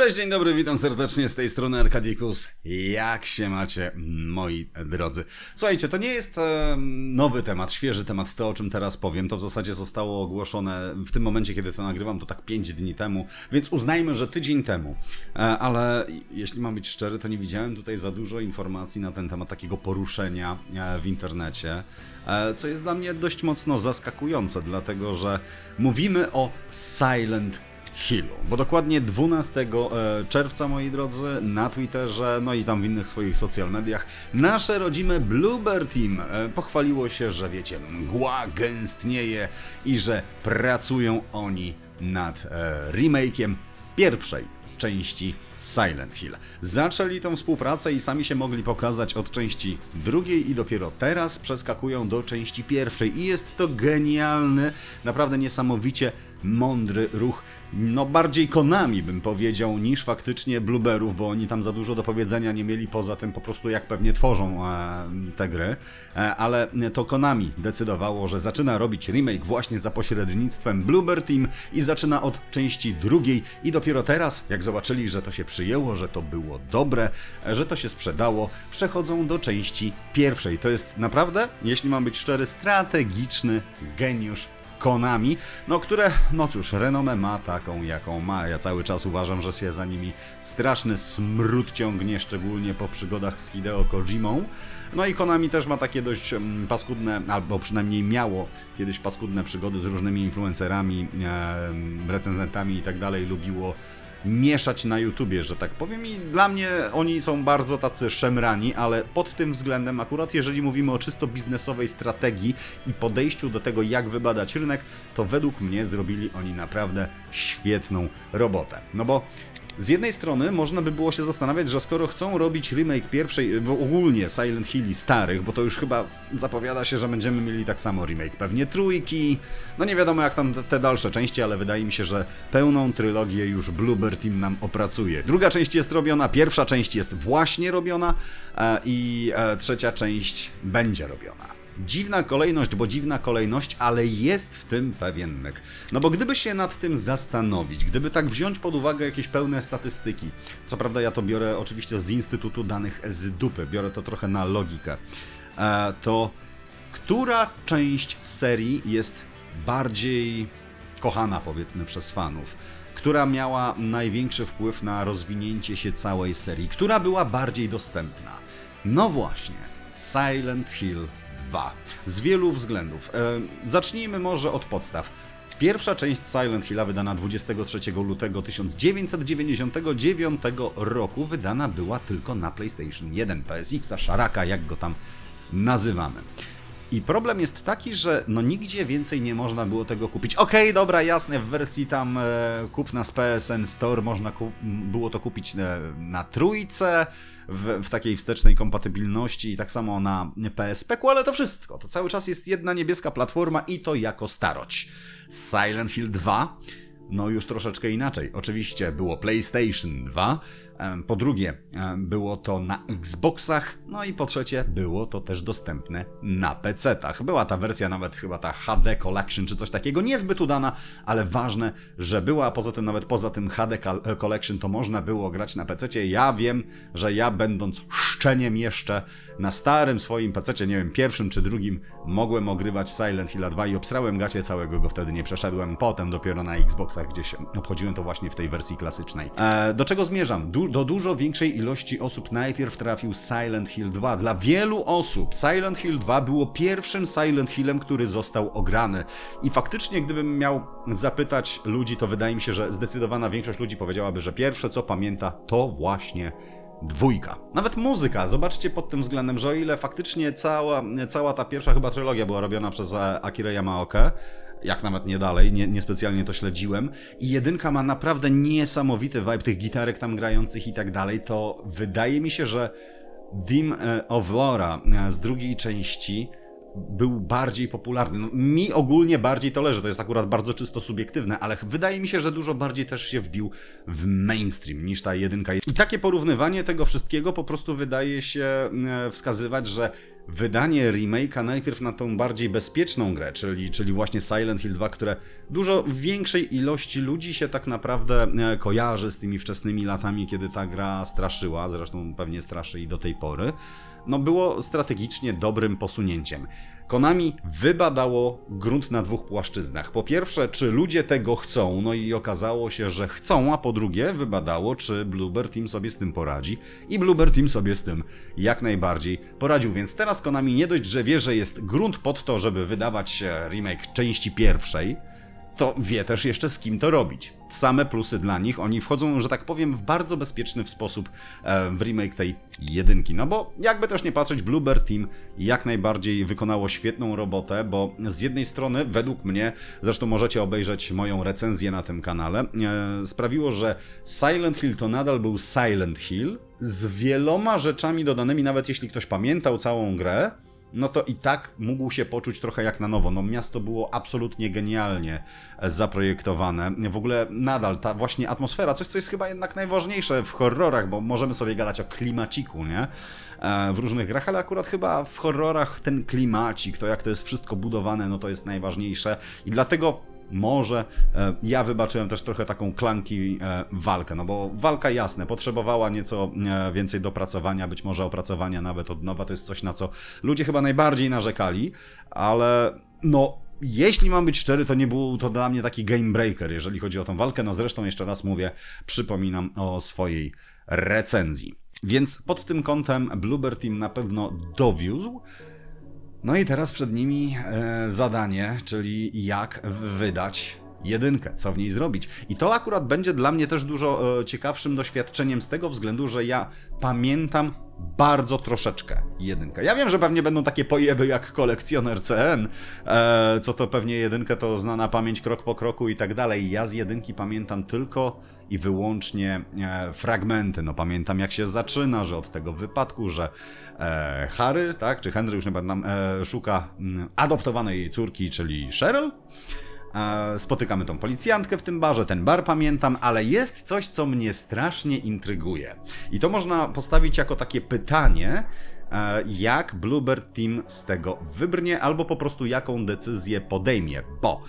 Cześć, dzień dobry, witam serdecznie z tej strony Arkadikus. Jak się macie, moi drodzy? Słuchajcie, to nie jest nowy temat, świeży temat, to o czym teraz powiem. To w zasadzie zostało ogłoszone w tym momencie, kiedy to nagrywam, to tak 5 dni temu, więc uznajmy, że tydzień temu. E, ale jeśli mam być szczery, to nie widziałem tutaj za dużo informacji na ten temat takiego poruszenia e, w internecie. E, co jest dla mnie dość mocno zaskakujące, dlatego że mówimy o Silent Hillu. Bo dokładnie 12 e, czerwca, moi drodzy, na Twitterze, no i tam w innych swoich social mediach, nasze rodzime Bluebird Team e, pochwaliło się, że wiecie, mgła gęstnieje i że pracują oni nad e, remake'iem pierwszej części Silent Hill. Zaczęli tą współpracę i sami się mogli pokazać od części drugiej i dopiero teraz przeskakują do części pierwszej i jest to genialny, naprawdę niesamowicie mądry ruch. No bardziej Konami bym powiedział niż faktycznie Blueberów, bo oni tam za dużo do powiedzenia nie mieli poza tym po prostu jak pewnie tworzą e, te gry. E, ale to Konami decydowało, że zaczyna robić remake właśnie za pośrednictwem Bluebird Team i zaczyna od części drugiej i dopiero teraz, jak zobaczyli, że to się przyjęło, że to było dobre, e, że to się sprzedało, przechodzą do części pierwszej. To jest naprawdę, jeśli mam być szczery, strategiczny geniusz Konami, no które, no cóż, renomę ma taką, jaką ma. Ja cały czas uważam, że się za nimi straszny smród ciągnie, szczególnie po przygodach z Hideo Kojimą. No i Konami też ma takie dość mm, paskudne, albo przynajmniej miało kiedyś paskudne przygody z różnymi influencerami, recenzentami i tak dalej. Lubiło mieszać na YouTubie, że tak powiem. I dla mnie oni są bardzo tacy szemrani, ale pod tym względem, akurat jeżeli mówimy o czysto biznesowej strategii i podejściu do tego, jak wybadać rynek, to według mnie zrobili oni naprawdę świetną robotę. No bo z jednej strony można by było się zastanawiać, że skoro chcą robić remake pierwszej, ogólnie Silent Hilli starych, bo to już chyba zapowiada się, że będziemy mieli tak samo remake, pewnie trójki, no nie wiadomo jak tam te dalsze części, ale wydaje mi się, że pełną trylogię już Bluebird Team nam opracuje. Druga część jest robiona, pierwsza część jest właśnie robiona e, i e, trzecia część będzie robiona. Dziwna kolejność, bo dziwna kolejność, ale jest w tym pewien myk. No bo gdyby się nad tym zastanowić, gdyby tak wziąć pod uwagę jakieś pełne statystyki, co prawda ja to biorę oczywiście z Instytutu Danych z dupy, biorę to trochę na logikę, e, to która część serii jest bardziej kochana, powiedzmy, przez fanów? Która miała największy wpływ na rozwinięcie się całej serii? Która była bardziej dostępna? No właśnie, Silent Hill 2. Z wielu względów. E, zacznijmy może od podstaw. Pierwsza część Silent Hilla, wydana 23 lutego 1999 roku, wydana była tylko na PlayStation 1, PSX, a Szaraka, jak go tam nazywamy. I problem jest taki, że no nigdzie więcej nie można było tego kupić. Okej, okay, dobra, jasne, w wersji tam e, kupna z PSN Store można było to kupić e, na trójce, w, w, takiej wstecznej kompatybilności i tak samo na PSP, ale to wszystko. To cały czas jest jedna niebieska platforma i to jako starość. Silent Hill 2 no już troszeczkę inaczej. Oczywiście było PlayStation 2, po drugie, było to na Xboxach, no i po trzecie, było to też dostępne na PC-tach. Była ta wersja nawet chyba ta HD Collection czy coś takiego, niezbyt udana, ale ważne, że była, a poza tym nawet poza tym HD Collection to można było grać na PC-cie. Ja wiem, że ja będąc szczeniem jeszcze na starym swoim PC-cie, nie wiem, pierwszym czy drugim, mogłem ogrywać Silent Hill 2 i obsrałem gacie całego go wtedy nie przeszedłem. Potem dopiero na Xboxach gdzieś obchodziłem to właśnie w tej wersji klasycznej. E, do czego zmierzam? Du do dużo większej ilości osób najpierw trafił Silent Hill 2. Dla wielu osób Silent Hill 2 było pierwszym Silent Hillem, który został ograny. I faktycznie, gdybym miał zapytać ludzi, to wydaje mi się, że zdecydowana większość ludzi powiedziałaby, że pierwsze co pamięta to właśnie dwójka. Nawet muzyka, zobaczcie pod tym względem, że o ile faktycznie cała, cała ta pierwsza chyba trylogia była robiona przez Akira Yamaoka, jak nawet nie dalej, nie, niespecjalnie to śledziłem. I jedynka ma naprawdę niesamowity vibe tych gitarek tam grających i tak dalej, to wydaje mi się, że Dim e, of Laura e, z drugiej części był bardziej popularny. No, mi ogólnie bardziej to leży, to jest akurat bardzo czysto subiektywne, ale wydaje mi się, że dużo bardziej też się wbił w mainstream niż ta jedynka. I takie porównywanie tego wszystkiego po prostu wydaje się e, wskazywać, że wydanie remake'a najpierw na tą bardziej bezpieczną grę, czyli, czyli właśnie Silent Hill 2, które dużo większej ilości ludzi się tak naprawdę e, kojarzy z tymi wczesnymi latami, kiedy ta gra straszyła, zresztą pewnie straszy i do tej pory, no było strategicznie dobrym posunięciem. Konami wybadało grunt na dwóch płaszczyznach. Po pierwsze, czy ludzie tego chcą, no i okazało się, że chcą, a po drugie, wybadało, czy Bluebird Team sobie z tym poradzi. I Bluebird Team sobie z tym jak najbardziej poradził, więc teraz Konami nie dość, że wie, że jest grunt pod to, żeby wydawać remake części pierwszej, to wie też jeszcze z kim to robić. Same plusy dla nich, oni wchodzą, że tak powiem, w bardzo bezpieczny sposób e, w remake tej jedynki. No bo jakby też nie patrzeć, Bluebird Team jak najbardziej wykonało świetną robotę, bo z jednej strony, według mnie, zresztą możecie obejrzeć moją recenzję na tym kanale, e, sprawiło, że Silent Hill to nadal był Silent Hill z wieloma rzeczami dodanymi, nawet jeśli ktoś pamiętał całą grę, no to i tak mógł się poczuć trochę jak na nowo. No miasto było absolutnie genialnie e, zaprojektowane. W ogóle nadal ta właśnie atmosfera, coś co jest chyba jednak najważniejsze w horrorach, bo możemy sobie gadać o klimaciku, nie? E, w różnych grach, ale akurat chyba w horrorach ten klimacik, to jak to jest wszystko budowane, no to jest najważniejsze i dlatego może e, ja wybaczyłem też trochę taką klanki e, walkę, no bo walka jasne, potrzebowała nieco e, więcej dopracowania, być może opracowania nawet od nowa, to jest coś na co ludzie chyba najbardziej narzekali, ale no jeśli mam być szczery, to nie był to dla mnie taki game breaker, jeżeli chodzi o tą walkę. No zresztą jeszcze raz mówię, przypominam o swojej recenzji. Więc pod tym kątem Bluebird Team na pewno dowiózł. No i teraz przed nimi e, zadanie, czyli jak wydać jedynkę, co w niej zrobić. I to akurat będzie dla mnie też dużo e, ciekawszym doświadczeniem z tego względu, że ja pamiętam bardzo troszeczkę jedynkę. Ja wiem, że pewnie będą takie pojeby jak kolekcjoner CN, e, co to pewnie jedynkę to znana pamięć krok po kroku i tak dalej. Ja z jedynki pamiętam tylko i wyłącznie e, fragmenty. No pamiętam jak się zaczyna, że od tego wypadku, że e, Harry, tak, czy Henry, już nie pamiętam, e, szuka m, adoptowanej córki, czyli Cheryl. Spotykamy tą policjantkę w tym barze, ten bar pamiętam, ale jest coś, co mnie strasznie intryguje. I to można postawić jako takie pytanie, e, jak Bluebird Team z tego wybrnie, albo po prostu jaką decyzję podejmie, bo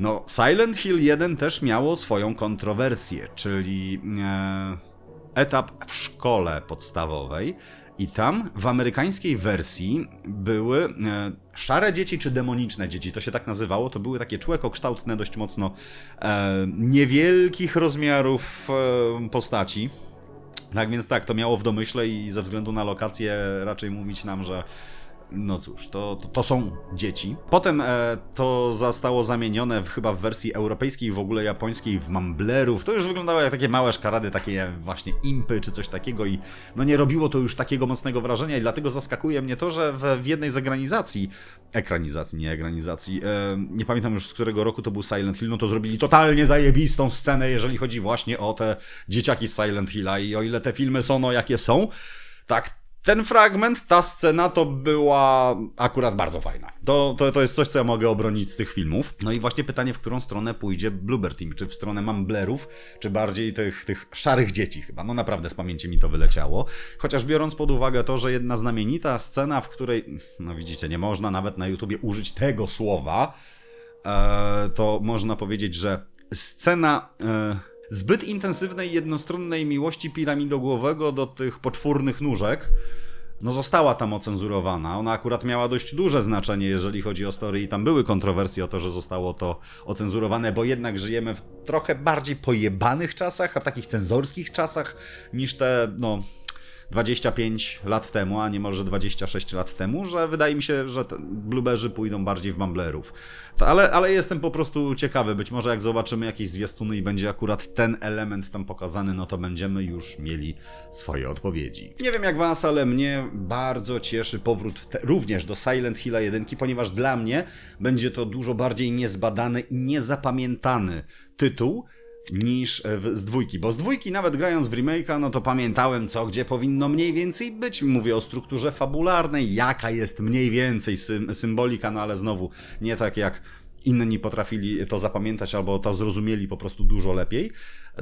no, Silent Hill 1 też miało swoją kontrowersję, czyli e, etap w szkole podstawowej. I tam w amerykańskiej wersji były e, szare dzieci czy demoniczne dzieci, to się tak nazywało. To były takie człekokształtne, dość mocno e, niewielkich rozmiarów e, postaci. Tak więc tak, to miało w domyśle i ze względu na lokację raczej mówić nam, że no cóż, to, to, to są dzieci. Potem e, to zostało zamienione w, chyba w wersji europejskiej, w ogóle japońskiej, w mamblerów. To już wyglądało jak takie małe szkarady, takie właśnie impy czy coś takiego i no nie robiło to już takiego mocnego wrażenia i dlatego zaskakuje mnie to, że w, w jednej z ekranizacji, ekranizacji, nie ekranizacji, e, nie pamiętam już z którego roku to był Silent Hill, no to zrobili totalnie zajebistą scenę, jeżeli chodzi właśnie o te dzieciaki z Silent Hilla i o ile te filmy są, no jakie są, tak ten fragment, ta scena to była akurat bardzo fajna. To, to, to jest coś, co ja mogę obronić z tych filmów. No i właśnie pytanie, w którą stronę pójdzie Bluebird Team? Czy w stronę Mamblerów, czy bardziej tych, tych szarych dzieci chyba? No naprawdę z pamięci mi to wyleciało. Chociaż biorąc pod uwagę to, że jedna znamienita scena, w której, no widzicie, nie można nawet na YouTubie użyć tego słowa, e, to można powiedzieć, że scena... Zbyt intensywnej, jednostronnej miłości piramidogłowego do tych poczwórnych nóżek, no została tam ocenzurowana. Ona akurat miała dość duże znaczenie, jeżeli chodzi o story i tam były kontrowersje o to, że zostało to ocenzurowane, bo jednak żyjemy w trochę bardziej pojebanych czasach, a w takich cenzorskich czasach niż te, no, 25 lat temu, a niemalże 26 lat temu, że wydaje mi się, że blueberry pójdą bardziej w mamblerów. Ale, ale jestem po prostu ciekawy, być może jak zobaczymy jakieś zwiastuny i będzie akurat ten element tam pokazany, no to będziemy już mieli swoje odpowiedzi. Nie wiem jak was, ale mnie bardzo cieszy powrót również do Silent Hilla 1, ponieważ dla mnie będzie to dużo bardziej niezbadany i niezapamiętany tytuł, niż e, z dwójki, bo z dwójki nawet grając w remake'a, no to pamiętałem co, gdzie powinno mniej więcej być. Mówię o strukturze fabularnej, jaka jest mniej więcej symbolika, no ale znowu nie tak jak inni potrafili to zapamiętać albo to zrozumieli po prostu dużo lepiej.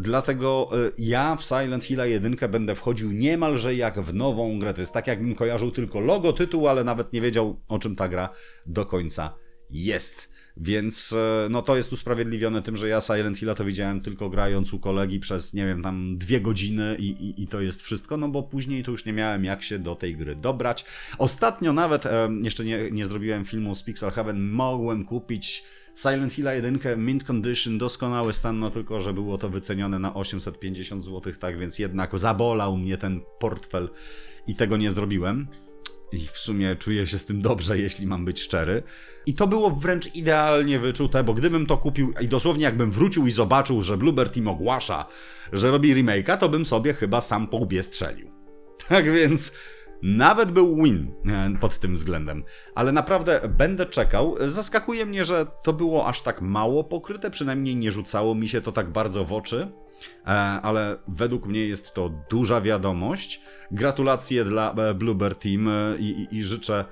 Dlatego y, ja w Silent Hill 1 będę wchodził niemalże jak w nową grę. To jest tak, jakbym kojarzył tylko logo, tytuł, ale nawet nie wiedział, o czym ta gra do końca jest. Więc e, no to jest usprawiedliwione tym, że ja Silent Hilla to widziałem tylko grając u kolegi przez, nie wiem, tam dwie godziny i, i, i to jest wszystko, no bo później to już nie miałem jak się do tej gry dobrać. Ostatnio nawet, e, jeszcze nie, nie zrobiłem filmu z Pixel Heaven, mogłem kupić Silent Hill 1 Mint Condition, doskonały stan, no tylko, że było to wycenione na 850 zł, tak więc jednak zabolał mnie ten portfel i tego nie zrobiłem. I w sumie czuję się z tym dobrze, jeśli mam być szczery. I to było wręcz idealnie wyczute, bo gdybym to kupił i dosłownie jakbym wrócił i zobaczył, że Bluebird Team ogłasza, że robi remake'a, to bym sobie chyba sam po łbie strzelił. Tak więc nawet był win e, pod tym względem. Ale naprawdę będę czekał. Zaskakuje mnie, że to było aż tak mało pokryte, przynajmniej nie rzucało mi się to tak bardzo w oczy. E, ale według mnie jest to duża wiadomość. Gratulacje dla e, Bluebird Team e, i, i, i życzę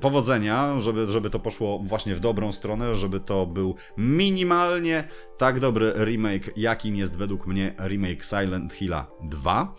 powodzenia, żeby, żeby to poszło właśnie w dobrą stronę, żeby to był minimalnie tak dobry remake, jakim jest według mnie remake Silent Hilla 2.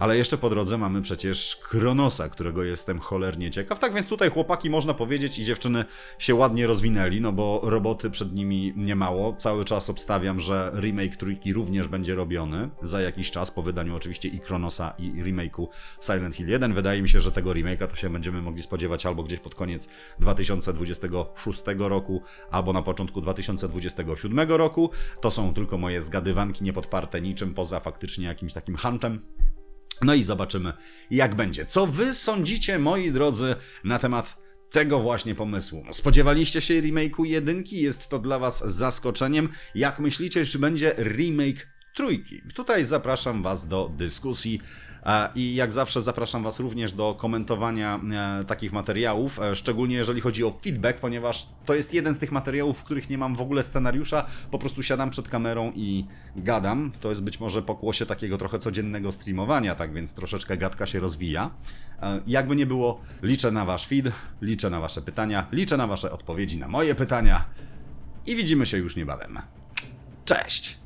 Ale jeszcze po drodze mamy przecież Kronosa, którego jestem cholernie ciekaw. Tak więc tutaj chłopaki, można powiedzieć, i dziewczyny się ładnie rozwinęli, no bo roboty przed nimi nie mało. Cały czas obstawiam, że remake trójki również będzie robiony za jakiś czas, po wydaniu oczywiście i Kronosa, i remake'u Silent Hill 1. Wydaje mi się, że tego remake'a to się będziemy mogli spodziewać albo gdzieś pod koniec 2026 roku, albo na początku 2027 roku. To są tylko moje zgadywanki, niepodparte niczym poza faktycznie jakimś takim huntem. No i zobaczymy, jak będzie. Co wy sądzicie, moi drodzy, na temat tego właśnie pomysłu? Spodziewaliście się remake'u jedynki? Jest to dla was zaskoczeniem? Jak myślicie, czy będzie remake trójki? Tutaj zapraszam was do dyskusji. E, I jak zawsze zapraszam Was również do komentowania e, takich materiałów, e, szczególnie jeżeli chodzi o feedback, ponieważ to jest jeden z tych materiałów, w których nie mam w ogóle scenariusza, po prostu siadam przed kamerą i gadam. To jest być może pokłosie takiego trochę codziennego streamowania, tak więc troszeczkę gadka się rozwija. Jakby nie było, liczę na Wasz feed, liczę na Wasze pytania, liczę na Wasze odpowiedzi na moje pytania i widzimy się już niebawem. Cześć!